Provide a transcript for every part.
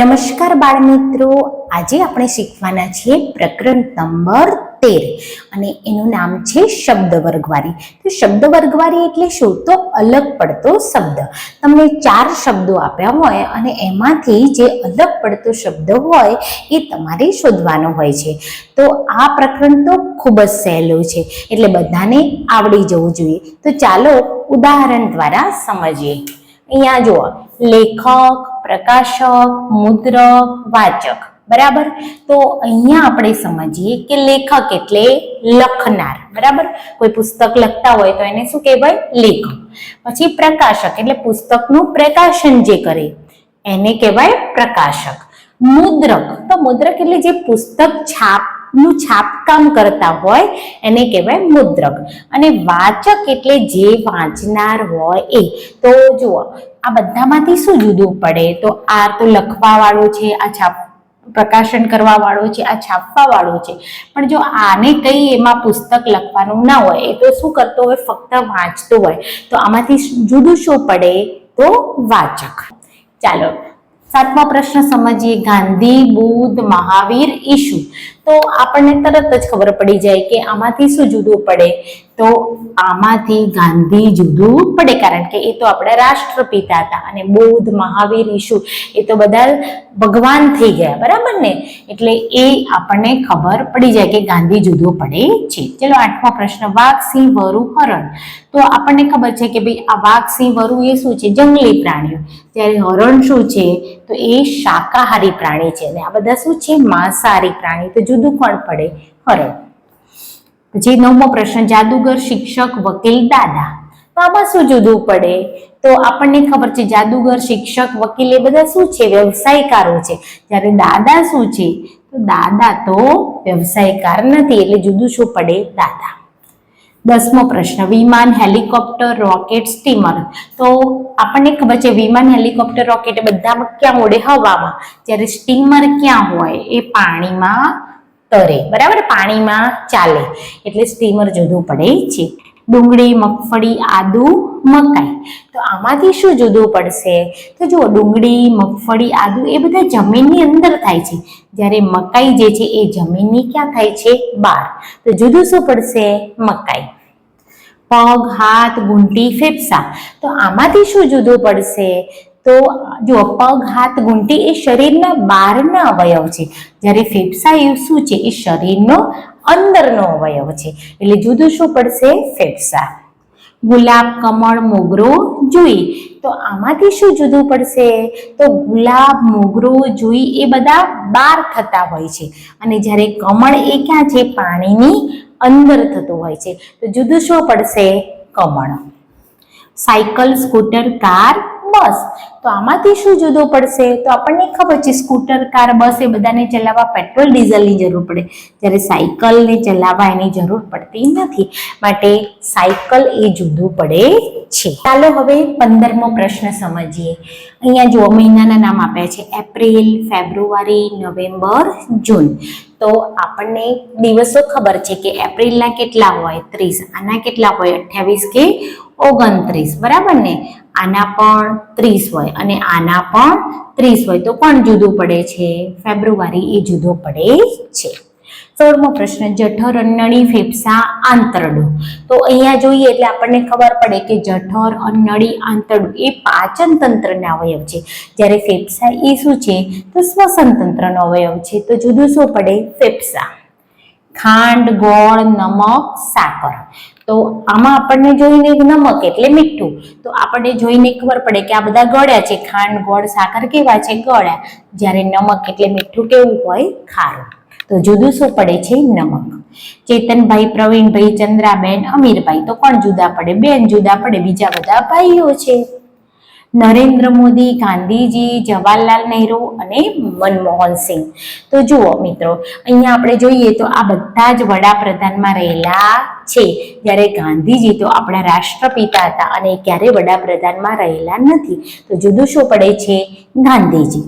નમસ્કાર બાળ મિત્રો આજે આપણે શીખવાના છીએ પ્રકરણ નંબર તેર. અને એનું નામ છે શબ્દ વર્ગવારી તો શબ્દ વર્ગવારી એટલે શું? તો અલગ પડતો શબ્દ. તમને ચાર શબ્દો આપ્યા હોય અને એમાંથી જે અલગ પડતો શબ્દ હોય એ તમારે શોધવાનો હોય છે. તો આ પ્રકરણ તો ખૂબ જ સહેલું છે. એટલે બધાને આવડી જવું જોઈએ. તો ચાલો ઉદાહરણ દ્વારા સમજીએ. અહીંયા જુઓ. લેખક પ્રકાશક, મુદ્રક, વાચક. બરાબર? તો અહીંયા આપણે સમજીએ કે લેખક એટલે લખનાર. બરાબર? કોઈ પુસ્તક લખતા હોય તો એને શું કહેવાય? લેખક. પછી પ્રકાશક એટલે પુસ્તકનું પ્રકાશન જે કરે, એને કહેવાય પ્રકાશક. મુદ્રક. તો મુદ્રક એટલે જે પુસ્તક છાપ, નું છાપકામ કરતા હોય, એને કહેવાય મુદ્રક. અને વાચક એટલે જે વાંચનાર હોય એ. તો જુઓ આ બધામાંથી શું જુદું પડે? તો આ તો લખવા વાળો છે, આ છાપ, પ્રકાશન કરવા વાળો છે, આ છાપવા વાળો છે. પણ જો આને કઈ એમાં પુસ્તક લખવાનું ના હોય, એ તો શું કરતો હોય? ફક્ત વાંચતો હોય. તો આમાંથી જુદું શું પડે? તો વાચક. ચાલો, સાતમો પ્રશ્ન સમજીએ. ગાંધી, બુદ્ધ, મહાવીર ઈશુ તો આપણને તરત જ ખબર પડી જાય કે આમાંથી શું જુદું પડે. તો આમાંથી ગાંધી જુદું પડે. કારણ કે એ તો આપણા રાષ્ટ્રપિતા હતા અને બૌદ્ધ મહાવીર ઈશુ એ તો બધા ભગવાન થઈ ગયા. બરાબર ને? એટલે એ આપણને ખબર પડી જાય કે ગાંધી જુદું પડે છે. ચલો આઠમો પ્રશ્ન વાઘ સિંહ વરુ હરણ. તો આપણને ખબર છે કે ભાઈ આ વાઘ સિંહ વરુ એ શું છે? જંગલી પ્રાણીઓ. ત્યારે હરણ શું છે? તો એ શાકાહારી પ્રાણી છે. અને આ બધા શું છે? માંસાહારી પ્રાણી. તો જુદું ફળ પડે. ખરો પછી નવમો પ્રશ્ન, જાદુગર શિક્ષક, વકીલ, દાદા. તો આમાં શું જુદું પડે? તો આપણને ખબર છે, જાદુગર શિક્ષક, વકીલ એ બધા શું છે? વ્યવસાયકારો છે. જ્યારે દાદા શું છે? તો દાદા તો વ્યવસાયકાર નથી, એટલે જુદું શું પડે? દાદા. દસમો પ્રશ્ન, વિમાન, હેલિકોપ્ટર, રોકેટ, સ્ટીમર. તો આપણને ખબર છે, વિમાન, હેલિકોપ્ટર, રોકેટ બધા ક્યાં ઉડે હવામાં. જ્યારે સ્ટીમર ક્યાં હોય? એ પાણીમાં તરે. બરાબર? પાણીમાં ચાલે. એટલે સ્ટીમર જુદું પડે છે. ડુંગળી, મગફળી, આદુ, મકાઈ. તો આમાંથી શું જુદું પડશે? તો જુઓ, ડુંગળી, મગફળી, આદુ એ બધા જમીનની અંદર થાય છે. જ્યારે મકાઈ જે છે એ જમીનની ક્યાં થાય છે? બહાર. તો જુદું શું પડશે? મકાઈ. પગ, હાથ, ગુંટી, ફેફસા. તો આમાંથી શું જુદું પડશે? તો જો પગ હાથ ગુંટી એ શરીરના બહારના અવયવ છે. જ્યારે ફેફસા એ શું છે? એ શરીરનો અંદરનો અવયવ છે. એટલે જુદું શું પડશે? ફેફસા. ગુલાબ, કમળ, મોગરો, જુઈ. તો આમાંથી શું જુદું પડશે? તો ગુલાબ, મોગરો, જુઈ એ બધા બહાર થતા હોય છે. અને જ્યારે કમળ એ ક્યાં છે? પાણીની અંદર થતું હોય છે. તો જુદું શું પડશે? કમળ. Cycle, scooter, car bus. તો આમાંથી શું જુદું પડશે? તો આપણને ખબર છે, સ્કૂટર, કાર, બસ એ બધાને ચલાવવા પેટ્રોલ, ડીઝલની જરૂર પડે. જ્યારે સાયકલને ચલાવવા એની જરૂર પડતી નથી. માટે સાયકલ એ જુદું પડે છે. ચાલો હવે પંદરમો પ્રશ્ન સમજીએ. અહીંયા જુઓ, મહિનાના નામ આપ્યા છે. એપ્રિલ, ફેબ્રુઆરી, નવેમ્બર, જૂન. તો આપણને દિવસો ખબર છે કે એપ્રિલના કેટલા હોય? ત્રીસ. આના કેટલા હોય? અઠ્યાવીસ કે ઓગણત્રીસ, બરાબર ને? આના પણ ત્રીસ હોય અને આના પણ ત્રીસ હોય. તો કોણ જુદું પડે છે? ફેબ્રુઆરી એ જુદો પડે છે. સોળમો પ્રશ્ન, જઠર અન્નળી ફેફસા, આંતરડું. તો અહીંયા જોઈએ એટલે આપણને ખબર પડે કે જઠર અન્નળી આંતરડું એ પાચન તંત્રના અવયવ છે. જ્યારે ફેફસા એ શું છે? તો શ્વસન તંત્રનો અવયવ છે. તો જુદું શું પડે? ફેફસા. ખાંડ, ગોળ, નમક, સાકર. તો આમાં આપણને જોઈને નમક એટલે મીઠું. તો આપણને જોઈને ખબર પડે કે આ બધા ગળ્યા છે. ખાંડ, ગોળ, સાકર કેવા છે? ગળ્યા. જ્યારે નમક એટલે મીઠું કેવું હોય? ખારું. તો જુદું શું પડે છે? નમક. ચેતનભાઈ, પ્રવીણભાઈ, ચંદ્રાબેન, અમીરભાઈ તો કોણ જુદા પડે? બેન જુદા પડે. બીજા બધા ભાઈઓ છે. નરેન્દ્ર મોદી, ગાંધીજી, જવાહરલાલ નહેરુ અને મનમોહન સિંહ. તો જુઓ મિત્રો, અહીંયા આપણે જોઈએ તો આ બધા જ વડાપ્રધાનમાં રહેલા છે. જ્યારે ગાંધીજી તો આપણા રાષ્ટ્રપિતા હતા અને ક્યારે વડાપ્રધાનમાં રહેલા નથી. તો જુદું શું પડે છે? ગાંધીજી.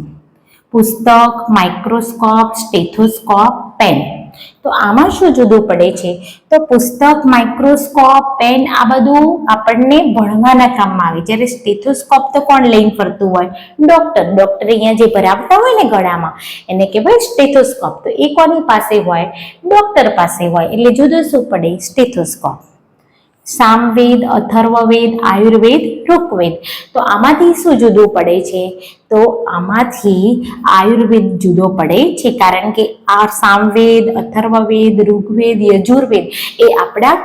પુસ્તક, માઇક્રોસ્કોપ, સ્ટેથોસ્કોપ, પેન. તો આમાં શું જુદું પડે છે? તો પુસ્તક માઇક્રોસ્કોપ પેન આ બધું આપણને ભણવાના કામમાં આવે. જ્યારે સ્ટેથોસ્કોપ તો કોણ લઈને ફરતું હોય? ડૉક્ટર ડૉક્ટર અહીંયા જે ભરાવતા હોય ને ગળામાં, એને કહેવાય સ્ટેથોસ્કોપ તો એ કોની પાસે હોય? ડોક્ટર પાસે હોય. એટલે જુદું શું પડે? સ્ટેથોસ્કોપ સામવેદ, અથર્વવેદ, આયુર્વેદ, ઋગ્વેદ. તો આમાંથી શું જુદું પડે છે? તો આમાંથી આયુર્વેદ જુદો પડે છે, કારણ કે આ સામવેદ, અથર્વવેદ, ઋગ્વેદ, યજુર્વેદ એ આપણા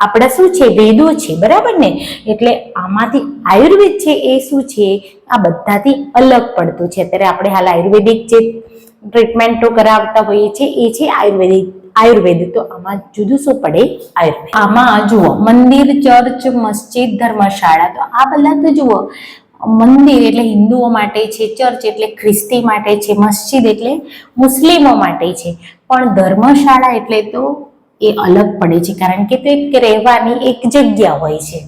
આપણા શું છે? વેદો છે, બરાબર ને? એટલે આમાંથી આયુર્વેદ છે એ શું છે? આ બધાથી અલગ પડતું છે. અત્યારે આપણે હાલ આયુર્વેદિક જે ટ્રીટમેન્ટો કરાવતા હોઈએ છીએ, એ છે આયુર્વેદિક આયુર્વેદ. તો આમાં જુદું શું પડે આયુર્વેદ. આમાં જુઓ, મંદિર, ચર્ચ, મસ્જિદ, ધર્મશાળા. તો આ બધા તો જુઓ, મંદિર એટલે હિન્દુઓ માટે છે, ચર્ચ એટલે ખ્રિસ્તી માટે છે, મસ્જિદ એટલે મુસ્લિમો માટે છે. પણ ધર્મશાળા એટલે તો એ અલગ પડે છે, કારણ કે તે રહેવાની એક જગ્યા હોય છે.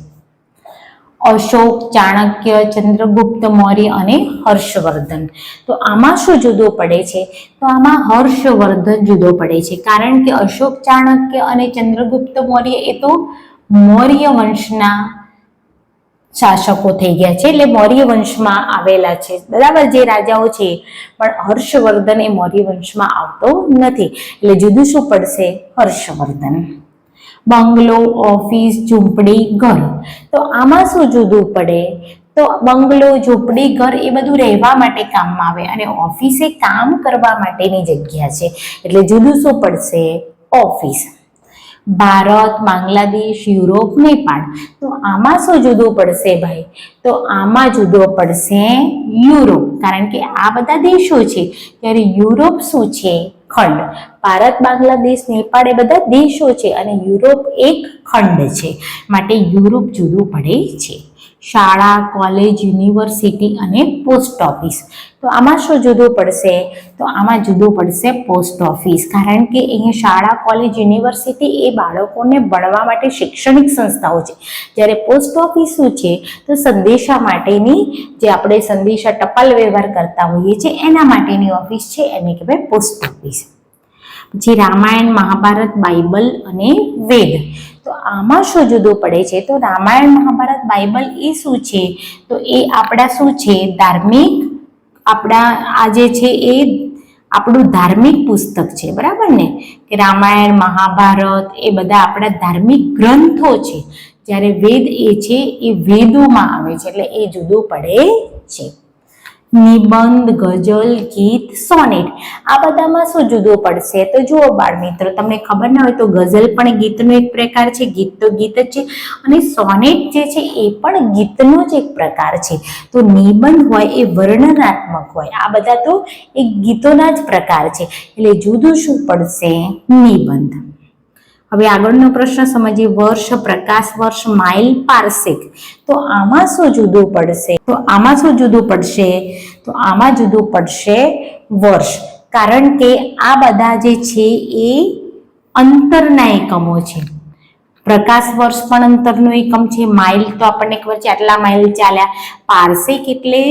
અશોક, ચાણક્ય, ચંદ્રગુપ્ત, મૌર્ય અને હર્ષવર્ધન. તો આમાં શું જુદો પડે છે? તો આમાં હર્ષવર્ધન જુદો પડે છે. કારણ કે અશોક, ચાણક્ય અને ચંદ્રગુપ્ત, મૌર્ય એ તો મૌર્ય વંશના શાસકો થઈ ગયા છે. એટલે મૌર્ય વંશમાં આવેલા છે. બરાબર જે રાજાઓ છે. પણ હર્ષવર્ધન એ મૌર્ય વંશમાં આવતો નથી. એટલે જુદું શું પડશે? હર્ષવર્ધન. બંગલો, ઓફિસ, ઝૂંપડી, ઘર. તો આમાં શું જુદું પડે? તો બંગલો, ઝૂંપડી, ઘર એ બધું રહેવા માટે કામમાં આવે અને ઓફિસ એ કામ કરવા માટેની જગ્યા છે. એટલે જુદું શું પડશે? ઓફિસ. ભારત, બાંગ્લાદેશ, યુરોપ, નેપાળ. તો આમાં શું જુદું પડશે ભાઈ? તો આમાં જુદો પડશે યુરોપ. કારણ કે આ બધા દેશો છે. ત્યારે યુરોપ શું છે? ખંડ. ભારત, બાંગ્લાદેશ, નેપાળ એ બધા દેશો છે અને યુરોપ એક ખંડ છે. માટે યુરોપ જુદું પડે છે. શાળા, કોલેજ, યુનિવર્સિટી અને પોસ્ટ ઓફિસ. તો આમાં શું જુદું પડશે? તો આમાં જુદું પડશે પોસ્ટ ઓફિસ. કારણ કે અહીંયા શાળા, કોલેજ, યુનિવર્સિટી એ બાળકોને ભણવા માટે શૈક્ષણિક સંસ્થાઓ છે. જ્યારે પોસ્ટ ઓફિસ શું છે? તો સંદેશા માટેની જે આપણે સંદેશા ટપાલ વ્યવહાર કરતા હોઈએ છીએ, એના માટેની ઓફિસ છે, એને કહેવાય પોસ્ટ ઓફિસ. પછી રામાયણ, મહાભારત, બાઇબલ અને વેદ. તો આમાં શું જુદું પડે છે? તો રામાયણ મહાભારત બાઇબલ એ શું છે? તો એ આપણા શું છે? ધાર્મિક આપણા આ જે છે એ આપણું ધાર્મિક પુસ્તક છે, બરાબર ને? કે રામાયણ, મહાભારત એ બધા આપણા ધાર્મિક ગ્રંથો છે. જ્યારે વેદ એ છે એ વેદોમાં આવે છે, એટલે એ જુદું પડે છે. નિબંધ, ગઝલ, ગીત, સોનેટ. આ બધામાં શું જુદું પડશે? તો જુઓ બાળ મિત્રો, તમને ખબર ના હોય તો ગઝલ પણ ગીતનો એક પ્રકાર છે, ગીત તો ગીત જ છે અને સોનેટ જે છે એ પણ ગીતનો જ એક પ્રકાર છે. તો નિબંધ હોય એ વર્ણનાત્મક હોય. આ બધા તો એ ગીતોના જ પ્રકાર છે. એટલે જુદું શું પડશે? નિબંધ. હવે આગળનો પ્રશ્ન સમજીએ, વર્ષ, પ્રકાશ વર્ષ, માઇલ, પારસેક. તો આમાં શું જુદું પડશે? તો આમાં શું જુદું પડશે? તો આમાં જુદું પડશે વર્ષ. કારણ કે આ બધા જે છે એ અંતરના એકમો છે. પ્રકાશ વર્ષ પણ અંતરનો એકમ છે. માઇલ તો આપણને ખબર છે આટલા માઇલ ચાલ્યા. પારસેક એટલે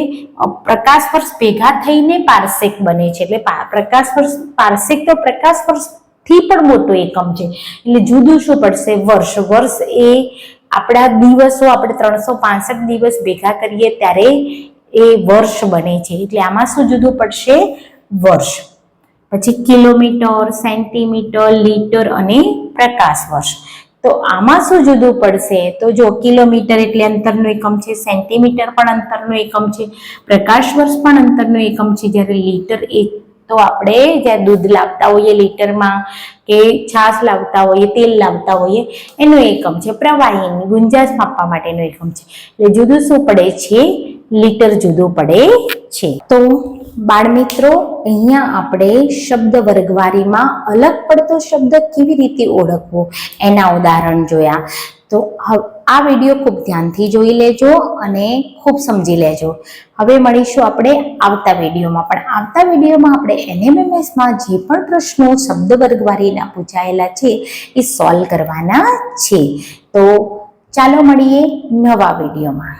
પ્રકાશ વર્ષ ભેગા થઈને પારસેક બને છે. એટલે પ્રકાશ વર્ષ, પારસેક તો પ્રકાશ વર્ષ થી પણ મોટો એકમ છે. એટલે જુદું શું પડશે? વર્ષ. વર્ષ એ આપણા દિવસો આપણે ત્રણસો પાસઠ દિવસ ભેગા કરીએ ત્યારે એ વર્ષ બને છે. એટલે આમાં શું જુદું પડશે? વર્ષ. પછી કિલોમીટર, સેન્ટીમીટર, લીટર અને પ્રકાશ વર્ષ. તો આમાં શું જુદું પડશે? તો જો કિલોમીટર એટલે અંતરનો એકમ છે, સેન્ટીમીટર પણ અંતરનો એકમ છે, પ્રકાશ વર્ષ પણ અંતરનો એકમ છે. જ્યારે લીટર એ તો આપણે જ્યાં દૂધ લાવતા હોઈએ લીટરમાં કે છાશ લાવતા હોઈએ, તેલ લાવતા હોઈએ, એનો એકમ છે. પ્રવાહીની ગુંજાશ માપવા માટેનો એકમ છે. એટલે જુદું શું પડે છે? લીટર જુદું પડે છે. તો બાળમિત્રો, અહીંયા આપણે શબ્દ વર્ગવારીમાં અલગ પડતો શબ્દ કેવી રીતે ઓળખવો? એના ઉદાહરણ જોયા. તો આ વીડિયો ખૂબ ધ્યાનથી જોઈ લેજો અને ખૂબ સમજી લેજો. હવે મળીશું આપણે આવતા વિડીયોમાં. પણ આવતા વિડીયોમાં આપણે એનએમએમએસમાં જે પણ પ્રશ્નો, શબ્દ વર્ગવારીના પૂછાયેલા છે, એ સોલ્વ કરવાના છે. તો ચાલો મળીએ નવા વિડીયોમાં.